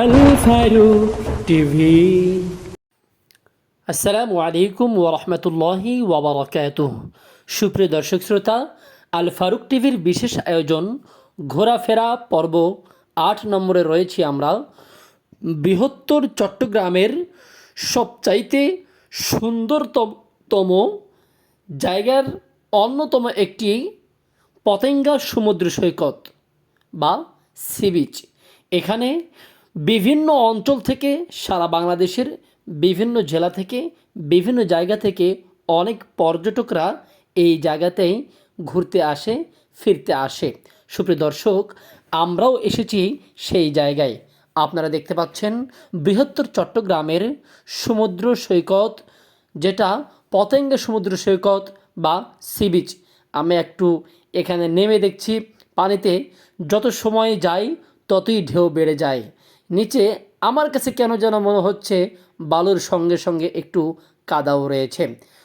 Al Faruk TV আসসালামু আলাইকুম ওরহমতুল্লাহি ওবরাকাত সুপ্রিয় দর্শক শ্রোতা, আল ফারুক টিভির বিশেষ আয়োজন ঘোরাফেরা পর্ব আট নম্বরে রয়েছি আমরা। বৃহত্তর চট্টগ্রামের সবচাইতে সুন্দরতম জায়গার অন্যতম একটি পতেঙ্গা সমুদ্র সৈকত বা সি বিচ। এখানে বিভিন্ন অঞ্চল থেকে, সারা বাংলাদেশের বিভিন্ন জেলা থেকে, বিভিন্ন জায়গা থেকে অনেক পর্যটকরা এই জায়গাতেই ঘুরতে আসে, ফিরতে আসে। সুপ্রিয় দর্শক, আমরাও এসেছি সেই জায়গায়। আপনারা দেখতে পাচ্ছেন বৃহত্তর চট্টগ্রামের সমুদ্র সৈকত, যেটা পতেঙ্গা সমুদ্র সৈকত বা সি বিচ। আমি একটু এখানে নেমে দেখছি, পানিতে যত সময় যাই ততই ঢেউ বেড়ে যায়। নিচে আমার কাছে কেন যেন মনে হচ্ছে বালুর সঙ্গে সঙ্গে একটু কাদাও রয়েছে।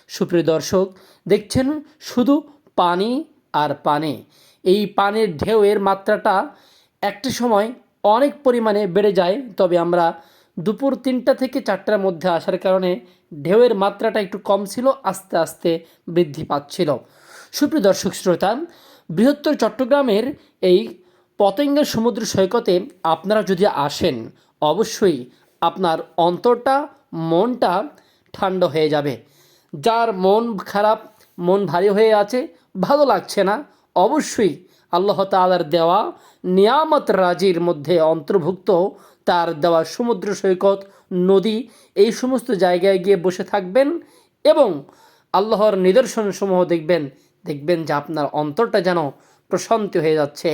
সুপ্রিয় দর্শক, দেখছেন শুধু পানি আর পানি। এই পানির ঢেউয়ের মাত্রাটা একটা সময় অনেক পরিমাণে বেড়ে যায়, তবে আমরা দুপুর তিনটা থেকে চারটার মধ্যে আসার কারণে ঢেউয়ের মাত্রাটা একটু কম ছিল, আস্তে আস্তে বৃদ্ধি পাচ্ছিল। সুপ্রিয় দর্শক, শ্রোতা, বৃহত্তর চট্টগ্রামের এই পতেঙ্গা সমুদ্র সৈকতে আপনারা যদি আসেন, অবশ্যই আপনার অন্তরটা, মনটা ঠান্ডা হয়ে যাবে। যার মন খারাপ, মন ভারী হয়ে আছে, ভালো লাগছে না, অবশ্যই আল্লাহ তালার দেওয়া নিয়ামত রাজির মধ্যে অন্তর্ভুক্ত তার দেওয়া সমুদ্র সৈকত, নদী, এই সমস্ত জায়গায় গিয়ে বসে থাকবেন এবং আল্লাহর নিদর্শনসমূহ দেখবেন। দেখবেন যে আপনার অন্তরটা যেন প্রশান্তি হয়ে যাচ্ছে।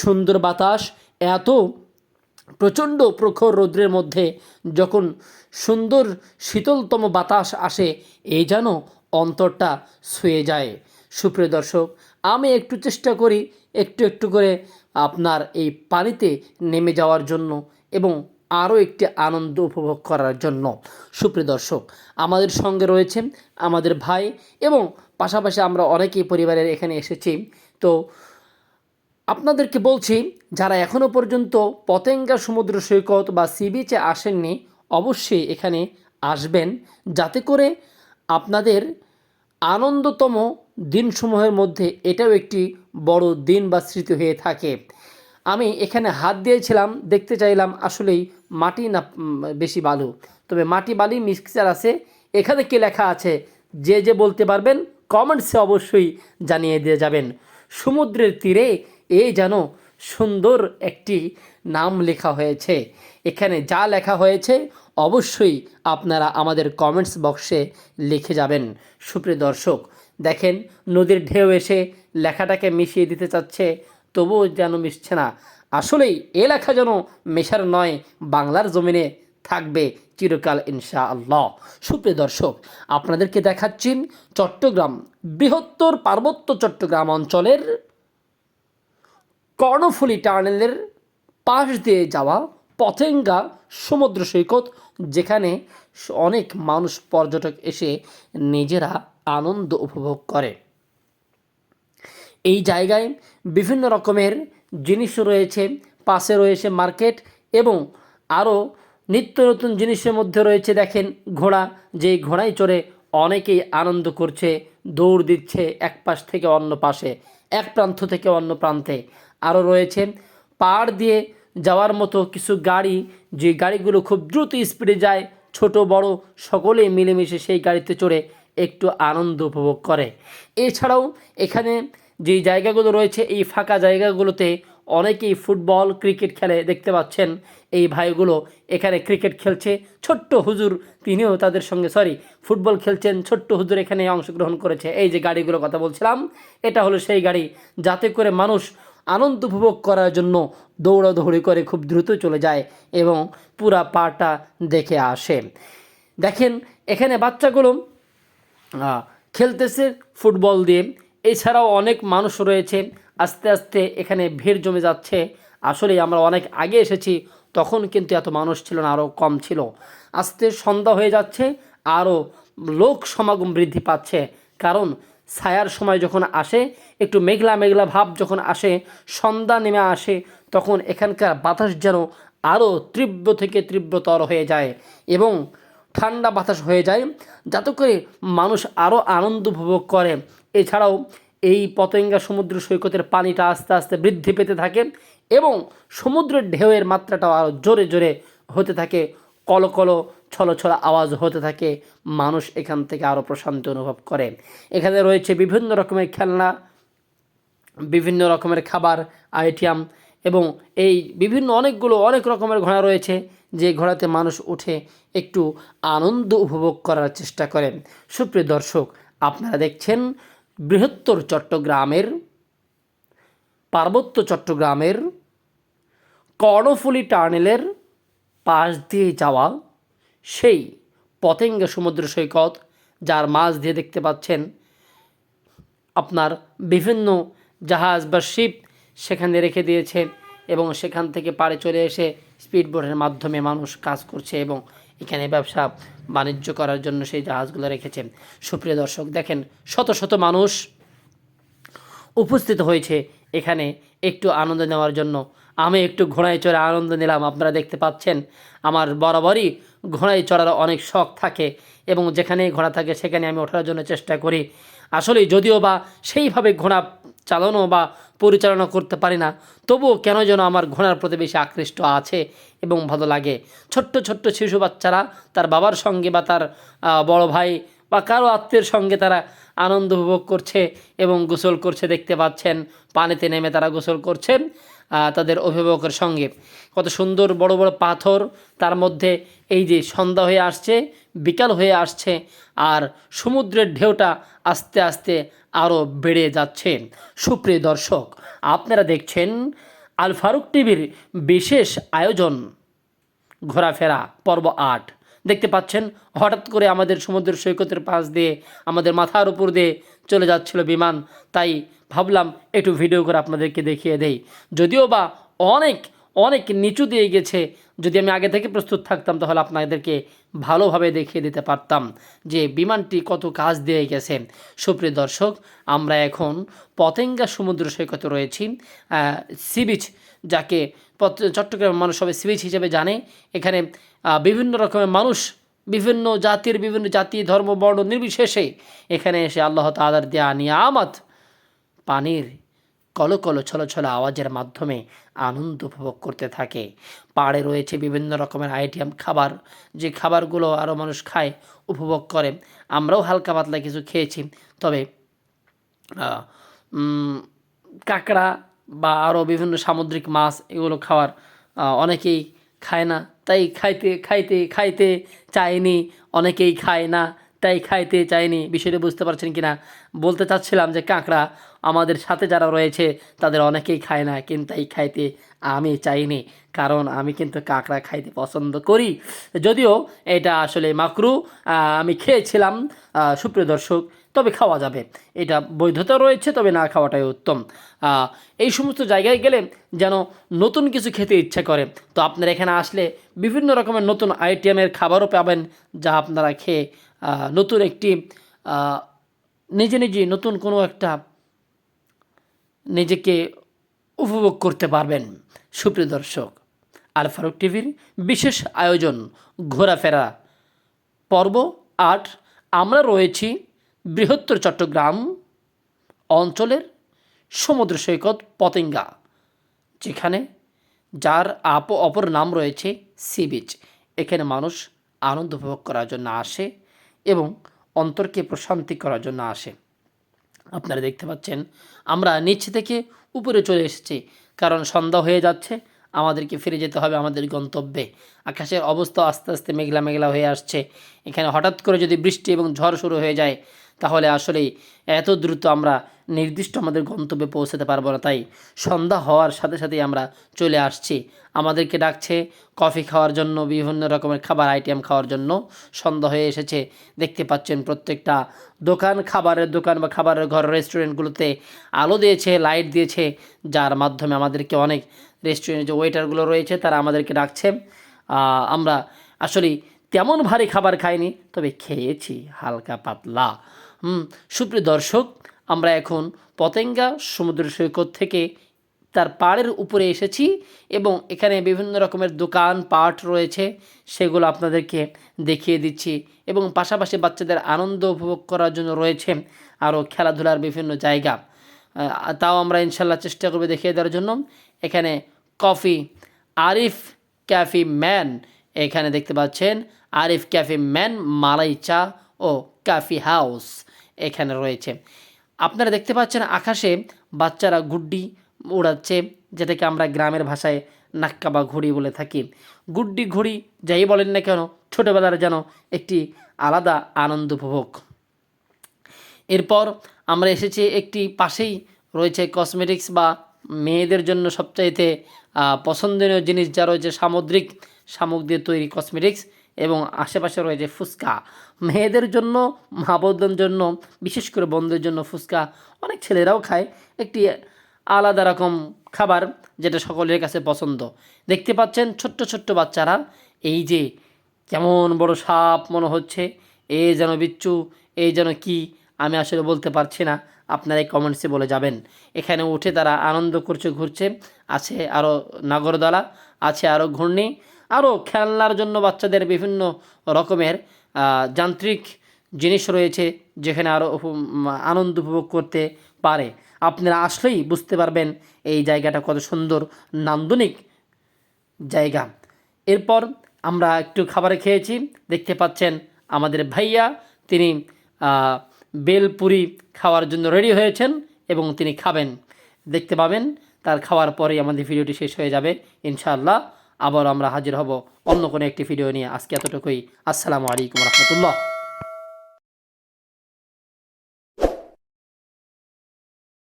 সুন্দর বাতাস, এত প্রচণ্ড প্রখর রৌদ্রের মধ্যে যখন সুন্দর শীতলতম বাতাস আসে এই যেন অন্তরটা ছুঁয়ে যায়। সুপ্রিয় দর্শক, আমি একটু চেষ্টা করি একটু একটু করে আপনার এই পানিতে নেমে যাওয়ার জন্য এবং আরও একটি আনন্দ উপভোগ করার জন্য। সুপ্রিয় দর্শক, আমাদের সঙ্গে রয়েছেন আমাদের ভাই এবং পাশাপাশি আমরা অনেকেই পরিবারের এখানে এসেছি। তো আপনাদেরকে বলছি, যারা এখনও পর্যন্ত পতেঙ্গা সমুদ্র সৈকত বা সি বিচে আসেননি, অবশ্যই এখানে আসবেন। যাতে করে আপনাদের আনন্দতম দিনসমূহের মধ্যে এটাও একটি বড় দিন বা স্মৃতি হয়ে থাকে। আমি এখানে হাত দিয়েছিলাম, দেখতে চাইলাম আসলেই মাটি না বেশি বালু। তবে মাটি বালি মিক্সচার আছে, এখানে কি লেখা আছে যে যে বলতে পারবেন, কমেন্টসে অবশ্যই জানিয়ে দিয়ে যাবেন। সমুদ্রের তীরে এই যেন সুন্দর একটি নাম লেখা হয়েছে। এখানে যা লেখা হয়েছে, অবশ্যই আপনারা আমাদের কমেন্টস বক্সে লিখে যাবেন। সুপ্রিয় দর্শক, দেখেন, নদীর ঢেউ এসে লেখাটাকে মিশিয়ে দিতে চাচ্ছে, তবুও যেন মিশছে না। আসলেই এ লেখা যেন মেশার নয়, বাংলার জমিনে থাকবে চিরকাল ইনশা আল্লাহ সুপ্রিয় দর্শক, আপনাদেরকে দেখাচ্ছি চট্টগ্রাম বৃহত্তর পার্বত্য চট্টগ্রাম অঞ্চলের কর্ণফুলী টানেলের পাশ দিয়ে যাওয়া পথেঙ্গা সমুদ্র সৈকত, যেখানে অনেক মানুষ, পর্যটক এসে নিজেরা আনন্দ উপভোগ করে। এই জায়গায় বিভিন্ন রকমের জিনিস রয়েছে। পাশে রয়েছে মার্কেট এবং আরও নিত্য নতুন জিনিসের মধ্যে রয়েছে, দেখেন ঘোড়া। যেই ঘোড়ায় চড়ে অনেকেই আনন্দ করছে, দৌড় দিচ্ছে এক পাশ থেকে অন্য পাশে, এক প্রান্ত থেকে অন্য প্রান্তে। আরও রয়েছে। পাড় দিয়ে যাওয়ার মতো কিছু গাড়ি, যে গাড়িগুলো খুব দ্রুত স্পিডে যায়, ছোট, বড়, সকলেই মিলেমিশে সেই গাড়িতে চড়ে একটু আনন্দ উপভোগ করে। এছাড়াও এখানে যে জায়গাগুলো রয়েছে, এই ফাঁকা জায়গাগুলোতে অনেকেই ফুটবল, ক্রিকেট খেলে দেখতে পাচ্ছেন। এই ভাইগুলো এখানে ক্রিকেট খেলছে। ছোট্ট হুজুর, তিনিও তাদের সঙ্গে সরি ফুটবল খেলছেন। ছোট্ট হুজুর এখানে অংশগ্রহণ করেছে। এই যে গাড়িগুলো কথা বলছিলাম, এটা হলো সেই গাড়ি। যাতে করে মানুষ আনন্দ উপভোগ করার জন্য দৌড়াদৌড়ি করে খুব দ্রুত চলে যায় এবং পুরা পাটা দেখে আসে। দেখেন, এখানে বাচ্চাগুলো খেলতেছে ফুটবল দিয়ে। এছাড়াও অনেক মানুষ রয়েছে, আস্তে আস্তে এখানে ভিড় জমে যাচ্ছে। আসলে আমরা অনেক আগে এসেছি, তখন কিন্তু এত মানুষ ছিল না আরও কম ছিল। আস্তে সন্ধ্যা হয়ে যাচ্ছে আরও লোক সমাগম বৃদ্ধি পাচ্ছে। কারণ ছায়ার সময় যখন আসে, একটু মেঘলা মেঘলা ভাব যখন আসে, সন্ধ্যা নেমে আসে, তখন এখানকার বাতাস যেন আরও তীব্র থেকে তীব্রতর হয়ে যায় এবং ঠান্ডা বাতাস হয়ে যায়। যাতে করে মানুষ আরও আনন্দ উপভোগ করে। এছাড়াও এই পতেঙ্গা সমুদ্র সৈকতের পানিটা আস্তে আস্তে বৃদ্ধি পেতে থাকে এবং সমুদ্রের ঢেউয়ের মাত্রাটাও আরও জোরে জোরে হতে থাকে। কলকল ছলো ছলো আওয়াজ হতে থাকে, মানুষ এখান থেকে আরও প্রশান্তি অনুভব করে। এখানে রয়েছে বিভিন্ন রকমের খেলনা, বিভিন্ন রকমের খাবার, আইটেম এবং এই বিভিন্ন অনেকগুলো, অনেক রকমের ঘোড়া রয়েছে যে ঘোড়াতে মানুষ উঠে একটু আনন্দ উপভোগ করার চেষ্টা করেন সুপ্রিয় দর্শক, আপনারা দেখছেন বৃহত্তর চট্টগ্রামের, পার্বত্য চট্টগ্রামের কর্ণফুলী টার্নেলের পাশ দিয়ে যাওয়া সেই পতেঙ্গা সমুদ্র সৈকত, যার মাছ দিয়ে দেখতে পাচ্ছেন আপনার বিভিন্ন জাহাজ বা শিপ সেখানে রেখে দিয়েছে এবং সেখান থেকে পাড়ে চলে এসে স্পিডবোটের মাধ্যমে মানুষ কাজ করছে এবং এখানে ব্যবসা বাণিজ্য করার জন্য সেই জাহাজগুলো রেখেছে। সুপ্রিয় দর্শক, দেখেন শত শত মানুষ উপস্থিত হয়েছে এখানে একটু আনন্দ নেওয়ার জন্য। আমি একটু ঘোড়ায় চড়ে আনন্দ নিলাম। আপনারা দেখতে পাচ্ছেন, আমার বরাবরই ঘোড়ায় চড়ার অনেক শখ থাকে এবং যেখানে ঘোড়া থাকে সেখানে আমি ওঠার জন্য চেষ্টা করি। আসলে যদিও বা সেইভাবে ঘোড়া চালানো বা পরিচালনা করতে পারি না, তবুও কেন যেন আমার ঘোড়ার প্রতি বেশি আকৃষ্ট আছে এবং ভালো লাগে। ছোট্ট ছোট্ট শিশু বাচ্চারা, তার বাবার সঙ্গে বা তার বড় ভাই বা কারও আত্মীয়ের সঙ্গে তারা আনন্দ উপভোগ করছে এবং গোসল করছে দেখতে পাচ্ছেন, পানিতে নেমে তারা গোসল করছেন তাদের অভিভাবকের সঙ্গে। কত সুন্দর বড় বড় পাথর তার মধ্যে এই যে সন্ধ্যা হয়ে আসছে, বিকাল হয়ে আসছে আর সমুদ্রের ঢেউটা আস্তে আস্তে আরও বেড়ে যাচ্ছে। সুপ্রিয় দর্শক, আপনারা দেখছেন আল ফারুক টিভির বিশেষ আয়োজন, ঘোরাফেরা পর্ব আট। দেখতে পাচ্ছেন, হঠাৎ করে আমাদের সমুদ্র সৈকতের পাশ দিয়ে আমাদের মাথার উপর দিয়ে চলে যাচ্ছিল বিমান। তাই ভাবলাম একটু ভিডিও করে আপনাদেরকে দেখিয়ে দেই। যদিও বা অনেক অনেক নিচু দিয়ে গেছে। যদি আমি আগে থেকে প্রস্তুত থাকতাম, তাহলে আপনাদেরকে ভালোভাবে দেখিয়ে দিতে পারতাম যে বিমানটি কত কাজ দিয়ে গেছে। সুপ্রিয় দর্শক, আমরা এখন পতেঙ্গা সমুদ্র সৈকতে রয়েছি। সি বিচ যাকে চট্টগ্রামের মানুষ সবাই সি বিচ হিসেবে জানে। এখানে বিভিন্ন রকমের মানুষ, বিভিন্ন জাতির বিভিন্ন জাতি, ধর্ম, বর্ণ নির্বিশেষে এখানে এসে আল্লাহ তালার দেয়া নিয়ামত, পানির কলকল ছলো আওয়াজের মাধ্যমে আনন্দ উপভোগ করতে থাকে। পাড়ে রয়েছে বিভিন্ন রকমের আইটেম খাবার। যে খাবারগুলো আরও মানুষ খায়, উপভোগ করে। আমরাও হালকা পাতলা কিছু খেয়েছি। তবে কাঁকড়া বা আরও বিভিন্ন সামুদ্রিক মাছ এগুলো খাওয়ার অনেকেই খায় না। তাই খাইতে খাইতে খাইতে চায়নি। অনেকেই খায় না, তাই খাইতে চায়নি। বিষয়টা বুঝতে পারছেন কি না বলতে চাচ্ছিলাম যে কাঁকড়া আমাদের সাথে যারা রয়েছে, তাদের অনেকেই খায় না, কিন্তু এই খাইতে আমি চাইনি। কারণ আমি কিন্তু কাঁকড়া খাইতে পছন্দ করি। যদিও এটা আসলে মাকরু আমি খেয়েছিলাম সুপ্রিয় দর্শক, তবে খাওয়া যাবে। এটা বৈধতা রয়েছে, তবে না খাওয়াটাই উত্তম। এই সমস্ত জায়গায় গেলে যেন নতুন কিছু খেতে ইচ্ছা করে। তো আপনারা এখানে আসলে বিভিন্ন রকমের নতুন আইটেমের খাবারও পাবেন, যা আপনারা খেয়ে নতুন একটি নিজে নিজে নতুন কোনো একটা নিজেকে উপভোগ করতে পারবেন। সুপ্রিয় দর্শক, আল ফারুক টিভির বিশেষ আয়োজন ঘোরাফেরা পর্ব আট। আমরা রয়েছি বৃহত্তর চট্টগ্রাম অঞ্চলের সমুদ্র সৈকত পতেঙ্গা, যেখানে যার আপ অপর নাম রয়েছে সি বিচ। এখানে মানুষ আনন্দ উপভোগ করার জন্য আসে এবং অন্তরকে প্রশান্তি করার জন্য আসে। আপনারা দেখতে পাচ্ছেন, আমরা নিচ থেকে উপরে চলে এসেছি, কারণ সন্ধ্যা হয়ে যাচ্ছে, আমাদেরকে ফিরে যেতে হবে আমাদের গন্তব্যে। আকাশের অবস্থা আস্তে আস্তে মেঘলা মেঘলা হয়ে আসছে। এখানে হঠাৎ করে যদি বৃষ্টি এবং ঝড় শুরু হয়ে যায় তাহলে আসলে এত দ্রুত আমরা নির্দিষ্ট আমাদের গন্তব্যে পৌঁছাতে পারব না। তাই সন্ধ্যা হওয়ার সাথে সাথেই আমরা চলে আসছি। আমাদেরকে ডাকছে কফি খাওয়ার জন্য, বিভিন্ন রকমের খাবার, আইটেম খাওয়ার জন্য। সন্ধ্যা হয়ে এসেছে। দেখতে পাচ্ছেন প্রত্যেকটা দোকান, খাবারের দোকান বা খাবারের ঘর, রেস্টুরেন্টগুলোতে আলো দিয়েছে, লাইট দিয়েছে, যার মাধ্যমে আমাদেরকে অনেক রেস্টুরেন্টে যে ওয়েটারগুলো রয়েছে, তারা আমাদেরকে ডাকছে। আমরা আসলে তেমন ভারী খাবার খাইনি, তবে খেয়েছি হালকা পাতলা। সুপ্রিয় দর্শক, আমরা এখন পতেঙ্গা সমুদ্র সৈকত থেকে তার পাড়ের উপরে এসেছি এবং এখানে বিভিন্ন রকমের দোকান, পাট রয়েছে, সেগুলো আপনাদেরকে দেখিয়ে দিচ্ছি এবং পাশাপাশি বাচ্চাদের আনন্দ উপভোগ করার জন্য রয়েছে আরও খেলাধুলার বিভিন্ন জায়গা। তাও আমরা ইনশাল্লাহ চেষ্টা করব দেখিয়ে দেওয়ার জন্য। এখানে কফি আরিফ ক্যাফি ম্যান এখানে দেখতে পাচ্ছেন। আরিফ ক্যাফি ম্যান, মালাই চা ও ক্যাফি হাউস। এখানে রয়েছে। আপনারা দেখতে পাচ্ছেন আকাশে বাচ্চারা গুড্ডি উড়াচ্ছে, যেটাকে আমরা গ্রামের ভাষায় নাক্কা বা ঘুড়ি বলে থাকি। গুড্ডি ঘুড়ি যাই বলেন না কেন, ছোটোবেলার যেন একটি আলাদা আনন্দ উপভোগ। এরপর আমরা এসেছি একটি পাশেই রয়েছে কসমেটিক্স বা মেয়েদের জন্য সবচাইতে পছন্দনীয় জিনিস যা রয়েছে সামুদ্রিক দিয়ে তৈরি কসমেটিক্স এবং আশেপাশে রয়েছে ফুচকা। মেয়েদের জন্য মা জন্য, বিশেষ করে বোনদের জন্য ফুচকা অনেক ছেলেরাও খায়। একটি আলাদা রকম খাবার যেটা সকলের কাছে পছন্দ। দেখতে পাচ্ছেন ছোট্ট ছোট্ট বাচ্চারা, এই যে কেমন বড় সাপ মনে হচ্ছে, এ যেন বিচ্ছু এই যেন কি, আমি আসলে বলতে পারছি না, আপনারা এই কমেন্টসে বলে যাবেন। এখানে উঠে তারা আনন্দ করছে, ঘুরছে, আছে আরও নাগরদোলা, আছে আরও ঘূর্ণি আরও খেলনার জন্য বাচ্চাদের বিভিন্ন রকমের যান্ত্রিক জিনিস রয়েছে যেখানে আরও আনন্দ উপভোগ করতে পারে। আপনারা আসলেই বুঝতে পারবেন এই জায়গাটা কত সুন্দর, নান্দনিক জায়গা। এরপর আমরা একটু খাবার খেয়েছি, দেখতে পাচ্ছেন আমাদের ভাইয়া, তিনি বেলপুরি খাওয়ার জন্য রেডি হয়েছেন এবং তিনি খাবেন। দেখতে পাবেন, তার খাওয়ার পরেই আমাদের ভিডিওটি শেষ হয়ে যাবে, ইনশাআল্লাহ। আবার আমরা হাজির হব অন্য কোনো একটি ভিডিও নিয়ে। আজকে এতটুকুই। আসসালামু আলাইকুম রহমতুল্লাহ।